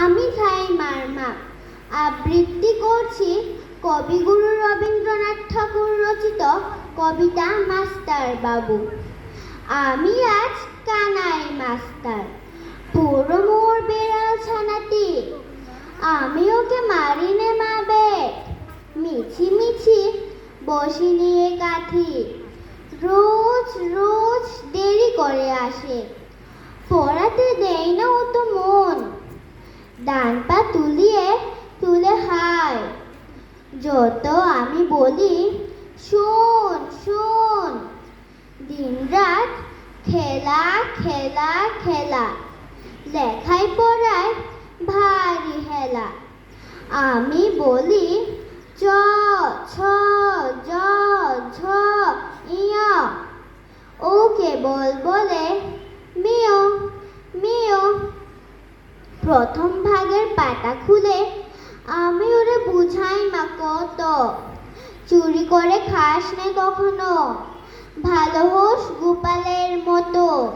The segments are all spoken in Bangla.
আমি খাই মার মাপ। আবৃত্তি করছি কবিগুরু রবীন্দ্রনাথ ঠাকুর রচিত কবিতা মাস্টার বাবু। আমি আজ কানাই মাস্টার পুরো মোর বেড়াল ছানাটি। আমি ওকে মারিনে মাবে মিছি মিছি বসি নিয়ে কাঠি রোজ রোজ দেরি করে আসে। পড়াতে দেয় না ও তো যত আমি বলি, শোন শোন, দিনরাত খেলা খেলা খেলা লেখাই পড়ায় ভারী হেলা। আমি বলি, চ, ছ, জ, ঝ ও কেবল বলে মিও মিও প্রথম ভাগের পাতা খুলে আমি ওরে বুঝাই না কত। চুরি করে খাস নে কখনো? ভালো হোস গোপালের মতো।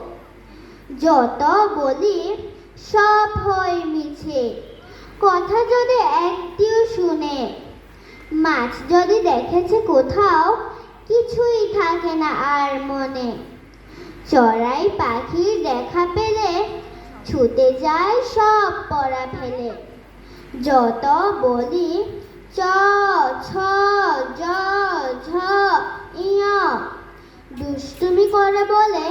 যত বলি সব হয় মিছে। কথা যদি একটিও শুনে, মাছ যদি দেখেছে কোথাও, কিছুই থাকে না আর মনে। চড়াই পাখির দেখা পেলে ছুটে যায় সব পড়া যত বলি চ ছ জ ঝ ইয়। দুষ্টুমি করে বলে